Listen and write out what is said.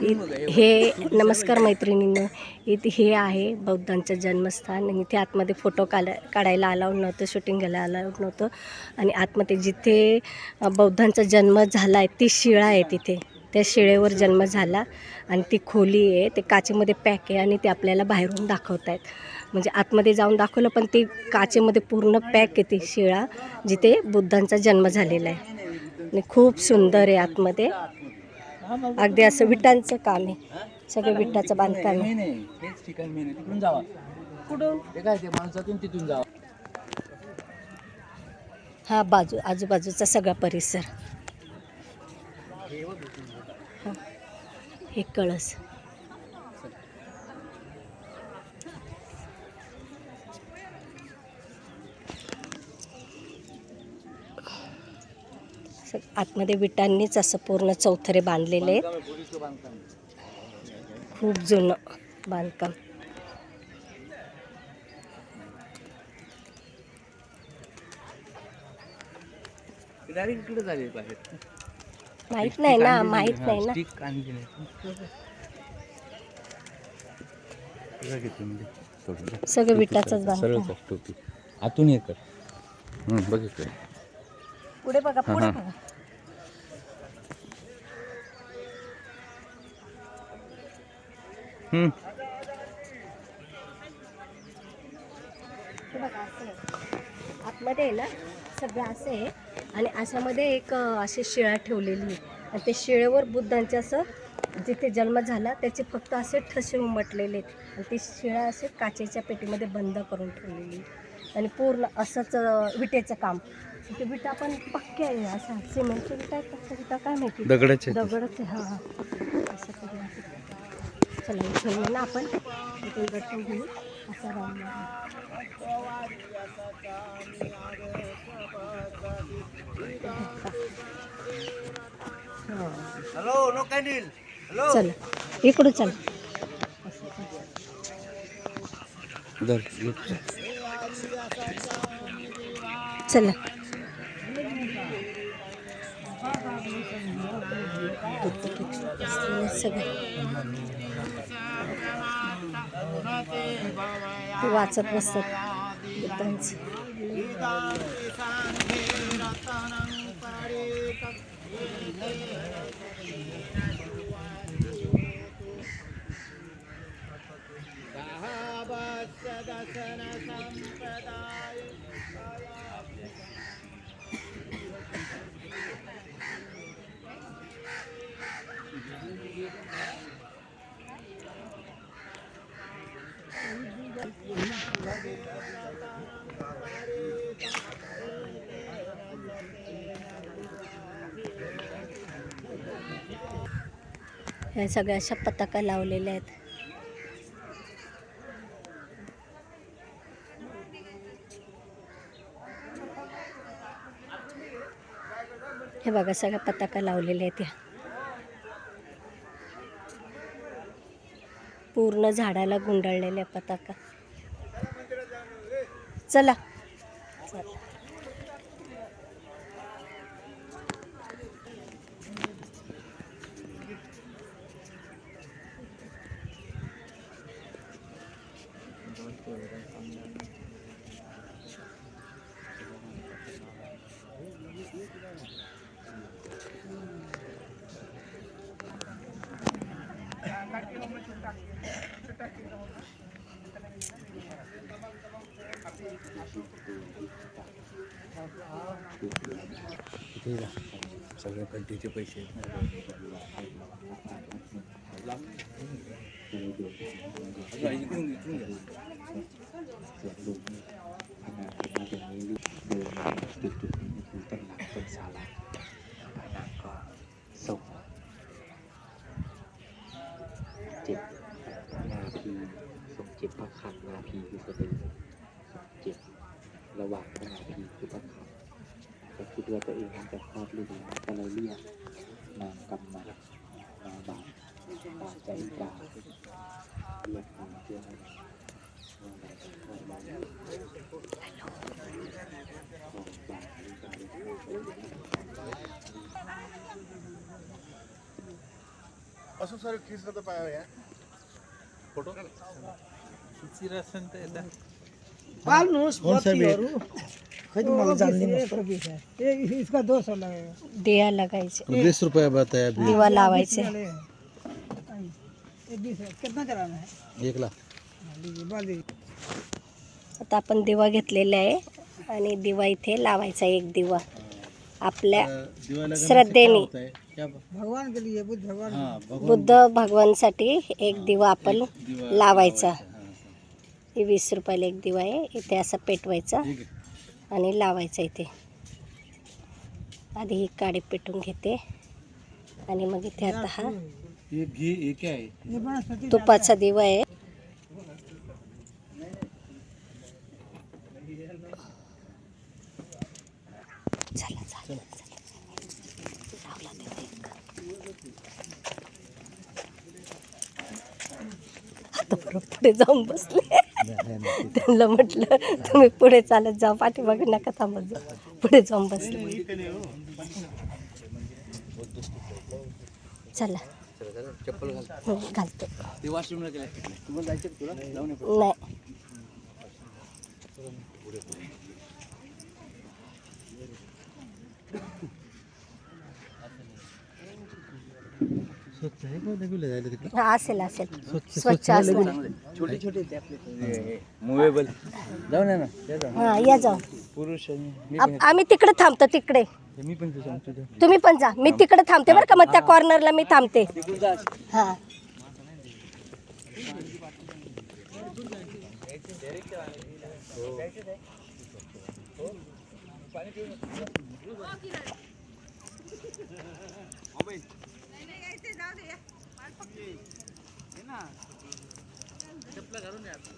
इ- हे नमस्कार मैत्रिणींनो इथे हे आहे बौद्धांचं जन्मस्थान. इथे आतमध्ये फोटो काढा काढायला अलाउड नव्हतं शूटिंग घ्यायला अलाउड नव्हतं. आणि आतमध्ये जिथे बौद्धांचा जन्म झाला आहे ती शिळा आहे तिथे. त्या शिळेवर जन्म झाला आणि ती खोली आहे ते काचेमध्ये पॅक आहे आणि ते आपल्याला बाहेरून दाखवत आहेत म्हणजे आतमध्ये जाऊन दाखवलं पण ती काचेमध्ये पूर्ण पॅक आहे ती शिळा जिथे बुद्धांचा जन्म झालेला आहे. आणि खूप सुंदर आहे आतमध्ये. अगदी असं विटांचं काम आहे. सगळं विटाचं बांधकाम आहे. मेन आहे तेच ठिकाण मेन आहे. तिकडून जावा. कुठून ते काय ते माणसातून तिथून जावा. हा बाजू आजूबाजूचा सगळा परिसर. हा. हे कळस. आतमध्ये विटांनीच असं पूर्ण चौथरे बांधलेले आहेत. खूप जुनं बांधकाम. माहीत नाही ना माहीत नाही ना. सगळं विटाचंच बांधकाम. टोपी. आतून ये कर. बघितलं पुढे बघा पुढे. बघा हम्म. हे बघा असं आहे. आतमध्ये आहे ना सगळं असं आहे आणि अशामध्ये एक अं, अशी शिळा ठेवलेली आहे आणि ते शिळेवर बुद्धांचे असं जिथे जन्म झाला त्याचे फक्त असे ठसे उमटलेले आहेत आणि ती शिळा असे काचेच्या पेटीमध्ये बंद करून ठेवलेली आहे. आणि पूर्ण असंच विटेचं काम ते विटा पण पक्के आहे असं सिमेंटच्या विटा आहेत का विटा काय माहिती दगडाचे. दगडच आहे हा असं आहे. चला ना आपण दर्शन घेऊ असं मारू. चला इकडं चल धर. चला. सगळं ते वाचत बसतात बुद्धांचं ह्या सगळ्या अशा पताका लावलेल्या आहेत. हे बघा सगळ्या पताका लावलेल्या आहेत पूर्ण झाडाला गुंडाळलेल्या पताका. चला. चला. सगळे कड्डीचे पैसे अगं, ระหว่างนาทีคือพระขันก็คิดว่าตัวเองนั้นจะคลอดลูกแล้วก็เลยเรียกนางกำมานาบาบาใจกาเรียกนางเพื่อให้นางบาจะคลอดลูกแล้วบาใจกาเรียกนางเพื่อให้นางบาจะคลอดลูกแล้ว हे सगळ्या अशा पताका लावलेल्या आहेत बा पूर्ण झाडाला गुंडाळलेल्या पताका हे इसका दो सौ लगेगा दिया लगायचे बीस रुपया बताया अभी दिवा लावायचे ये बीस है कितना कराना है एक लाख। हाँ, लीजिए बाल। दीजिए आता आपण दिवा घेतलेला आहे आणि दिवा इथे लावायचा एक दिवा. आपल्या श्रद्धेने. भगवान के लिए बुद्ध भगवान। बुद्ध भगवानसाठी एक दिवा आपण लावायचा. हे वीस रुपयाला एक दिवा आहे. इथे असा पेटवायचा आणि लावायचा इथे. आधी ही काडी पेटून घेते. आणि मग इथे आता हा तुपाचा दिवा आहे. लावला. आता बरोबर पुढे जाऊन बसले. त्यांना म्हटलं तुम्ही पुढे चालत जा पाठीमागे नका थांबत जा. पुढे जाऊन बसले. चला. चप्पल घाल हो, घालतो. नाही. स्वच्छ आहे का दाखवलं जायला तिकडे? हा असेल असेल. स्वच्छ असणार छोटे छोटे ते आपले मुवेबल जाऊन या ना हा या जाऊ पुरुष आणि मी आप- आम्ही तिकडे थांबतो तिकडे. मी पण ते सांगतो ते. तुम्ही पण जा. मी तिकडे थांबते बरं का मग त्या कॉर्नरला मी थांबते. हा. येते जाऊ दे या. ना. चपला घालून या आपण